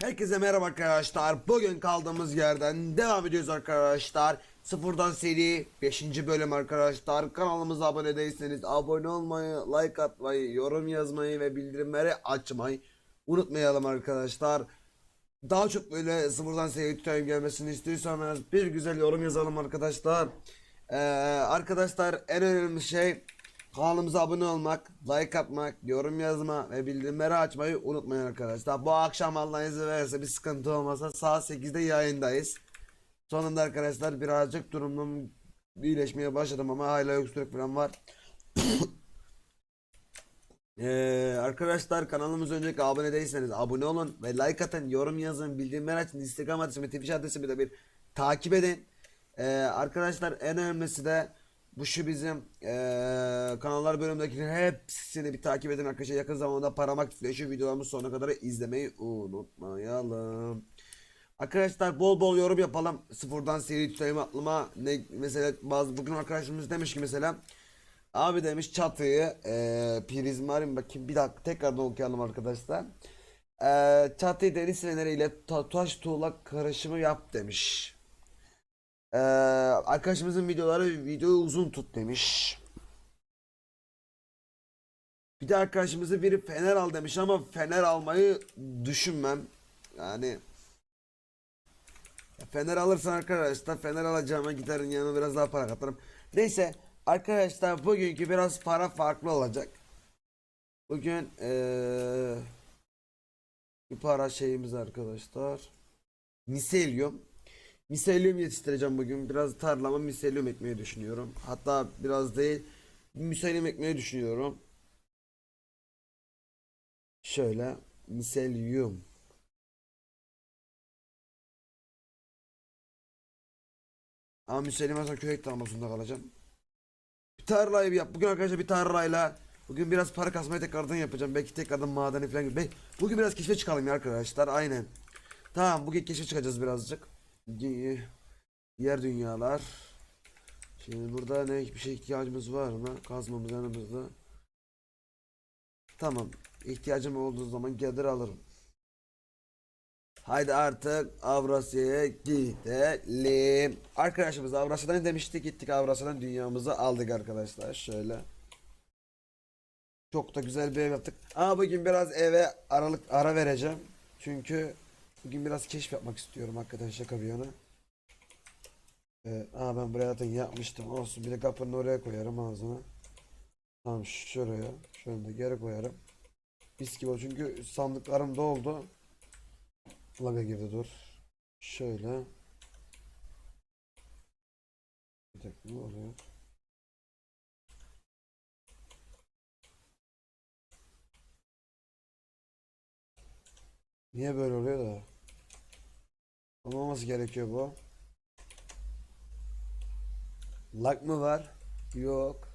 Herkese merhaba arkadaşlar. Bugün kaldığımız yerden devam ediyoruz arkadaşlar. Sıfırdan seri 5. bölüm arkadaşlar. Kanalımıza abone değilseniz abone olmayı, like atmayı, yorum yazmayı ve bildirimleri açmayı unutmayalım arkadaşlar. Daha çok böyle sıfırdan seri tutan gelmesini istiyorsanız bir güzel yorum yazalım arkadaşlar. Ee, arkadaşlar en önemli şey kanalımıza abone olmak, like atmak, yorum yazma ve bildirimleri açmayı unutmayın arkadaşlar. Bu akşam Allah izin verirse bir sıkıntı olmasa saat 8'de yayındayız. Sonunda arkadaşlar birazcık durumum iyileşmeye başladım ama hala öksürük falan var. Ee, arkadaşlar kanalımıza önceki abone değilseniz abone olun ve like atın, yorum yazın, bildirimleri açın, Instagram adresimi, Twitch adresimi de bir takip edin. Ee, arkadaşlar en önemlisi de bu şu bizim ee, kanallar bölümündekilerin hepsini bir takip edin arkadaşlar. Yakın zamanda Paramak Flash'ı videolarımız sonuna kadar izlemeyi unutmayalım. Arkadaşlar bol bol yorum yapalım. Sıfırdan seri tutayım aklıma. Ne mesela bazı bugün arkadaşımız demiş ki mesela Abi demiş çatıyı e, prizmarin bakayım bir dakika tekrardan okuyalım arkadaşlar. E, çatıyı deniz feneriyle tatuaj tuğla karışımı yap demiş. E, arkadaşımızın videoları videoyu uzun tut demiş. Bir de arkadaşımızı biri fener al demiş ama fener almayı düşünmem. Yani Fener alırsan arkadaşlar Fener alacağıma giderin yanına biraz daha para katarım. Neyse arkadaşlar bugünkü biraz para farklı olacak. Bugün eee bir para şeyimiz arkadaşlar. Miselyum. Miselyum yetiştireceğim bugün. Biraz tarlama miselyum ekmeyi düşünüyorum. Hatta biraz değil. Miselyum ekmeyi düşünüyorum. Şöyle miselyum. Ama Müslüman sonra köy tarlasında kalacağım. Bir tarlayı yap. Bugün arkadaşlar bir tarlayla Bugün biraz para kasmayı tekrardan yapacağım. Belki tekrardan madeni falan. Bugün biraz keşfe çıkalım ya arkadaşlar. Aynen. Tamam bugün keşfe çıkacağız birazcık. Diğer dünyalar. Şimdi burada ne bir şey ihtiyacımız var mı? Kazmamız yanımızda. Tamam. İhtiyacım olduğu zaman gelir alırım. Haydi artık Avrasya'ya gidelim. Arkadaşımız Avrasya'dan demiştik gittik Avrasya'dan dünyamızı aldık arkadaşlar. Şöyle. Çok da güzel bir ev yaptık. Ama bugün biraz eve aralık ara vereceğim. Çünkü bugün biraz keşif yapmak istiyorum hakikaten şaka bir yana. Ee, aa ben buraya zaten yapmıştım. Olsun bir de kapının oraya koyarım ağzına. Tamam şuraya. Şöyle de geri koyarım. Mis gibi o çünkü sandıklarım doldu. Laga girdi dur. Şöyle. Bir dakika ne oluyor? Niye böyle oluyor da? Olmaması gerekiyor bu. Lag mı var? Yok.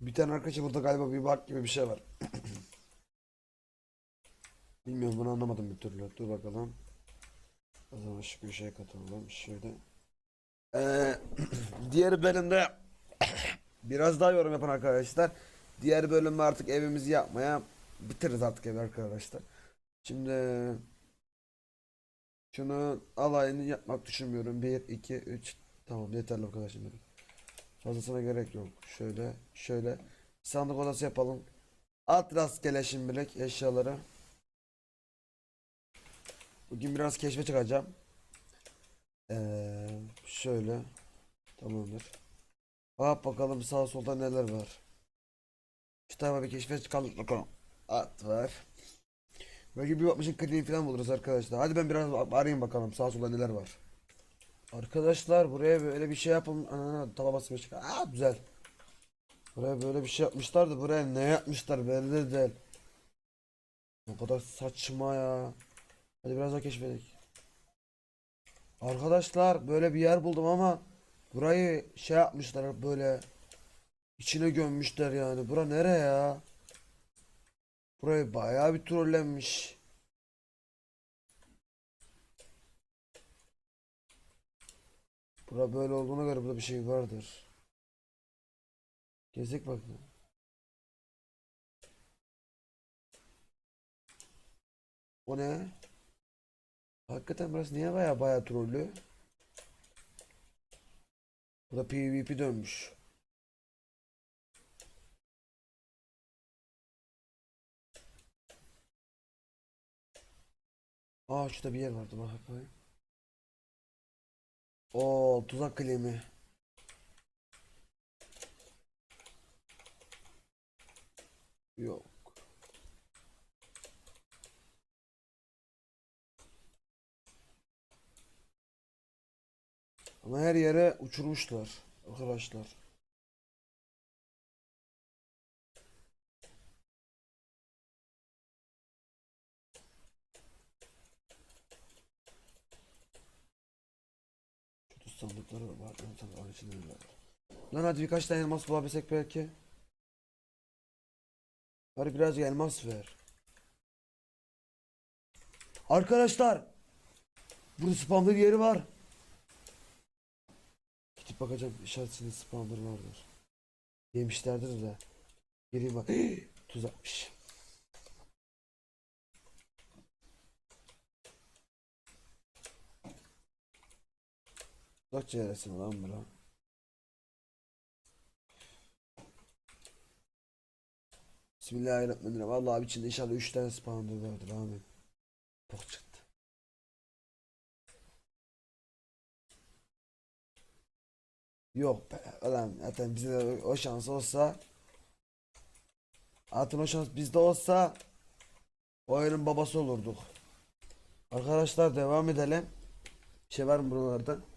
Bir tane arkadaşım burada galiba bir bug gibi bir şey var. Bilmiyorum bunu anlamadım bir türlü. Dur bakalım. O zaman şu köşeye katılalım. Şöyle. Ee, diğer bölümde biraz daha yorum yapan arkadaşlar. Diğer bölümde artık evimizi yapmaya bitiririz artık evi arkadaşlar. Şimdi şunu alayını yapmak düşünmüyorum. 1, 2, 3 Tamam yeterli bu kadar şimdi. Fazlasına gerek yok. Şöyle şöyle sandık odası yapalım. At rastgele şimdilik eşyaları. Bugün biraz keşfe çıkacağım. Ee, şöyle. Tamamdır. Bak bakalım sağ solda neler var. Şu tarafa bir keşfe çıkalım bakalım. At var. Belki bir bakmışın kliniği falan buluruz arkadaşlar. Hadi ben biraz arayayım bakalım sağ solda neler var. Arkadaşlar buraya böyle bir şey yapın. Ana taba basmış. Aa güzel. Buraya böyle bir şey yapmışlar da buraya ne yapmışlar belli değil. Ne kadar saçma ya. Hadi biraz daha keşfedelim. Arkadaşlar böyle bir yer buldum ama burayı şey yapmışlar böyle içine gömmüşler yani. Bura nere ya? Burayı bayağı bir trollenmiş. Bura böyle olduğuna göre burada bir şey vardır. Gezek bakalım. O ne? Hakikaten burası niye baya baya trollü? Burada PvP dönmüş. Aa şurada bir yer vardı bak bakayım. Oo tuzak klimi. Yok. Ama her yere uçurmuşlar arkadaşlar. Sandıkları var. Ön sandıkların içinde. Lan hadi birkaç tane elmas bulabilsek belki. Bari birazcık elmas ver. Arkadaşlar. Burada spamlı bir yeri var. Gidip bakacağım işaretinde spawner vardır. Yemişlerdir de. Gireyim bak. Tuzakmış. Tuzak çevresine lan bura. Bismillahirrahmanirrahim. Vallahi abi içinde inşallah 3 tane spawner vardır amin. Bok çıktı. Yok be. Ulan zaten bize o şans olsa Zaten o şans bizde olsa oyunun babası olurduk. Arkadaşlar devam edelim. Bir şey var mı buralarda?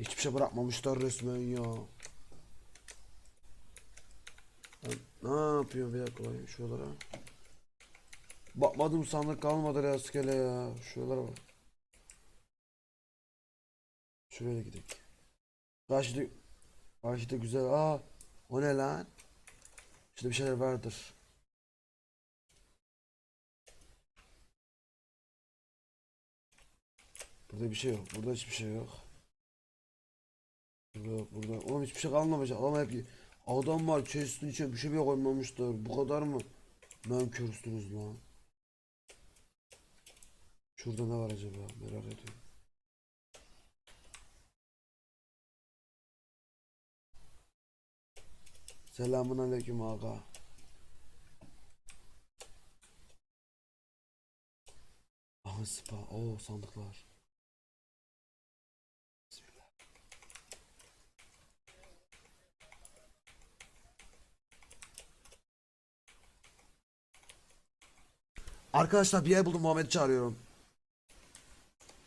Hiçbir şey bırakmamışlar resmen ya. Ne yapıyorsun bir dakika bakayım şuralara. Bakmadım sandık kalmadı ya skele ya. Şuralara bak. Şuraya gidelim. Karşıda Karşıda güzel. Aa, o ne lan? Şurada bir şeyler vardır. Burada bir şey yok. Burada hiçbir şey yok. Burada yok. Burada. Oğlum hiçbir şey kalmamış. Adam hep adam var. Chest'in içine bir şey bile koymamışlar. Bu kadar mı? Nankörsünüz lan. Şurada ne var acaba? Merak ediyorum. Selamun aleyküm aga. Aha spa. Oo sandıklar. Arkadaşlar bir yer buldum Muhammed'i çağırıyorum.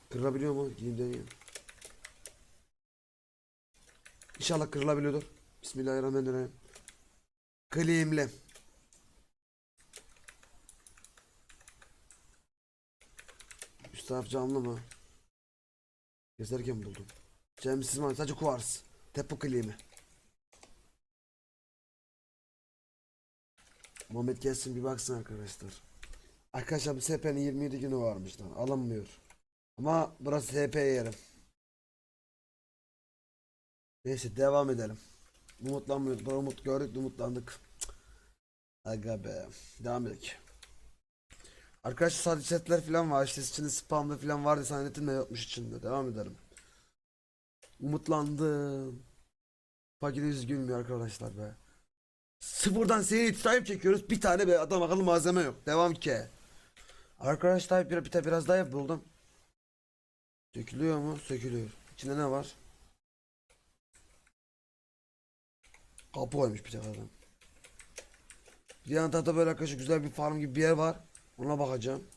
Kırılabiliyor mu? Gideyim deneyeyim. İnşallah kırılabiliyordur. Bismillahirrahmanirrahim. Claim'le. Üst taraf camlı mı? Gezerken buldum. Cemsiz mi? Sadece kuvars. Tepu claim'i. Muhammed gelsin bir baksın arkadaşlar. Arkadaşlar bu SP'nin 27 günü varmış lan. Alınmıyor. Ama burası SP yerim. Neyse devam edelim. Umutlanmıyorduk. Bana umut gördük umutlandık. Aga be. Devam edelim. Arkadaşlar sadece setler falan var. İşte içinde spamda falan vardı zannettim de yokmuş içinde. Devam edelim. Umutlandım. Fakir yüz gülmüyor arkadaşlar be. Sıfırdan seri time çekiyoruz. Bir tane be adam akıllı malzeme yok. Devam ki. Arkadaşlar bir, bir, biraz daha buldum. Sökülüyor mu? Sökülüyor. İçinde ne var? Kapı koymuş bir tek adam. Bir yan tarafta böyle arkadaşlar güzel bir farm gibi bir yer var. Ona bakacağım.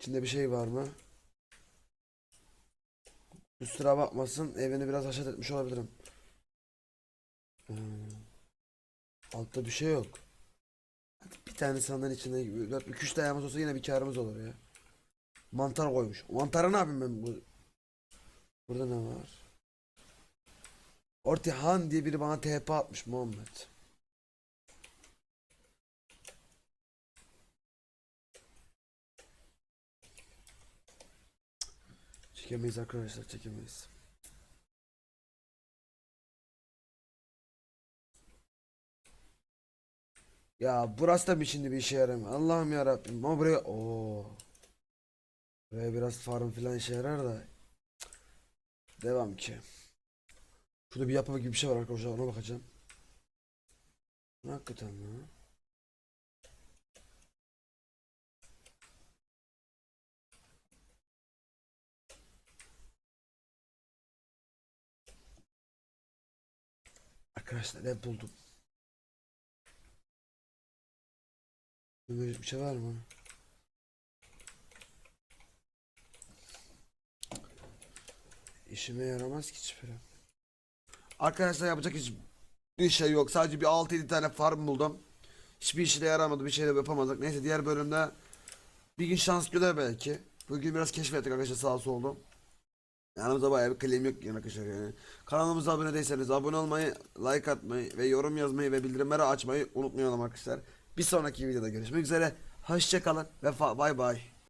İçinde bir şey var mı? Üstüne bakmasın. Evini biraz haşat etmiş olabilirim. Hmm. Altta bir şey yok. Tane sandığın içinde 2-3 tane yağmaz olsa yine bir karımız olur ya. Mantar koymuş. Mantarı ne yapayım ben bu? Burada ne var? Ortihan diye biri bana TP atmış Muhammed. Çekemeyiz arkadaşlar çekemeyiz. Ya burası da mı şimdi bir işe yaramıyor? Allah'ım ya Rabbim. Ama buraya o Buraya biraz farm filan işe yarar da. Devam ki. Şurada bir yapı gibi bir şey var arkadaşlar ona bakacağım. Hakikaten mi? Arkadaşlar ne buldum? Böyle bir şey var mı? İşime yaramaz ki hiçbiri. Arkadaşlar yapacak hiçbir şey yok. Sadece bir 6-7 tane farm buldum. Hiçbir işe de yaramadı. Bir şey de yapamadık. Neyse diğer bölümde bir gün şans güler belki. Bugün biraz keşfettik arkadaşlar sağ solda. Yanımızda bayağı bir claim yok yani arkadaşlar yani. Kanalımıza abone değilseniz abone olmayı, like atmayı ve yorum yazmayı ve bildirimleri açmayı unutmayalım arkadaşlar. Bir sonraki videoda görüşmek üzere. Hoşçakalın ve bay bay.